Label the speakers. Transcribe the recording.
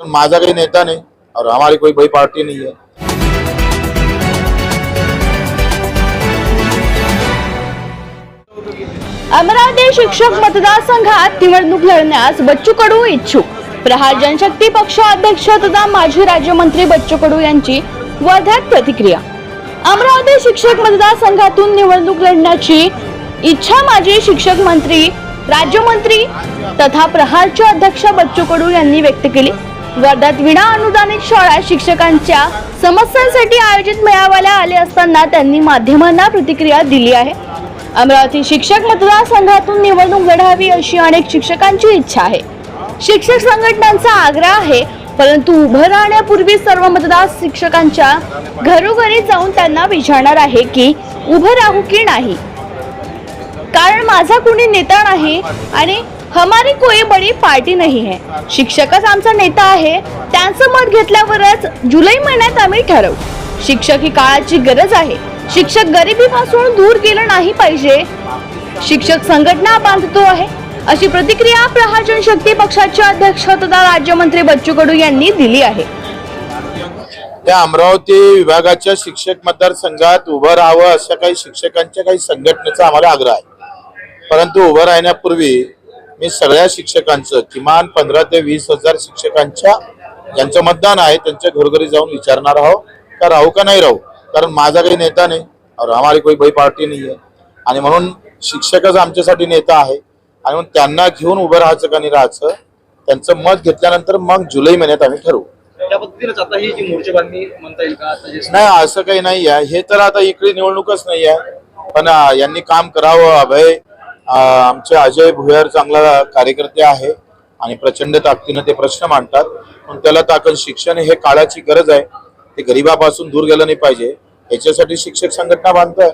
Speaker 1: माझा काही नेता नहीं. और हमारी कोई बड़ी पार्टी नहीं है.
Speaker 2: अमरावती शिक्षक मतदारसंघात निवडणूक लढण्यास बच्चू कडू इच्छुक. प्रहार जनशक्ती पक्ष अध्यक्ष तथा माजी राज्यमंत्री बच्चू कडू यांची वर्ध्यात प्रतिक्रिया. अमरावती शिक्षक मतदारसंघातून निवडणूक लढण्याची इच्छा माजी शिक्षक मंत्री राज्यमंत्री तथा प्रहारचे अध्यक्ष बच्चू कडू यांनी व्यक्त केली. वर्ध्यात विना अनुदानित शाळा शिक्षकांच्या समस्यांसाठी आयोजित मेळाव्याला आले असताना त्यांनी माध्यमांना प्रतिक्रिया दिली आहे. अमरावती शिक्षक मतदारसंघातून निवडणूक लढावी अशी अनेक शिक्षकांची इच्छा आहे. शिक्षक संघटनांचा आग्रह आहे परंतु उभं राहण्यापूर्वी सर्व मतदार शिक्षकांच्या घरोघरी जाऊन त्यांना विचारणार आहे की उभं राहू की नाही. कारण माझा कुणी नेता नाही आणि हमारी कोई बडी पार्टी नाही है. शिक्षकच आमचा नेता आहे. त्यांचं मत घेतल्यावरच जुलै महिन्यात आम्ही ठरवू. शिक्षक ही काळाची गरज आहे. शिक्षक गरिबीपासून दूर गेलं नाही पाहिजे. शिक्षक संघटना बांधतो आहे. अशी प्रतिक्रिया प्रहार जनशक्ती पक्षाचे अध्यक्ष तथा राज्यमंत्री बच्चू कडू यांनी दिली आहे.
Speaker 1: त्या अमरावती विभागाच्या शिक्षक मतदारसंघात उभं राहावं अशा काही शिक्षकांच्या काही संघटनेचा आम्हाला आग्रह आहे. परंतु उभं राहण्यापूर्वी मी सगळ्या शिक्षकांचं किमान पंधरा ते वीस हजार शिक्षकांच्या ज्यांचं मतदान आहे त्यांच्या घरोघरी जाऊन विचारणार आहोत. का राहू का नाही राहू? कारण माझा काही नेता नाही. और हमारी कोई बड़ी पार्टी नहीं है आणि म्हणून शिक्षकच आमच्यासाठी नेता आहे. आणि म्हणून त्यांना घेऊन उभं राहायचं का नाही राहायचं त्यांचं मत घेतल्यानंतर मग जुलै महिन्यात आम्ही ठरवू.
Speaker 3: त्या पद्धतीनेच आता ही जी मोर्चेबांधणी म्हणता येईल का? आता जे
Speaker 1: नाही असं काही नाही आहे हे तर आता इकडे निवडणूकच नाही आहे पण यांनी काम करावं अभय. आमचे अजय भुयार चांगला कार्यकर्ते आहे आणि प्रचंड ताकदीनं ते प्रश्न मांडतात. पण त्याला ताकद शिक्षण हे काळाची गरज आहे. ते गरिबापासून दूर गेलं नाही पाहिजे. याच्यासाठी शिक्षक संघटना बांधतोय.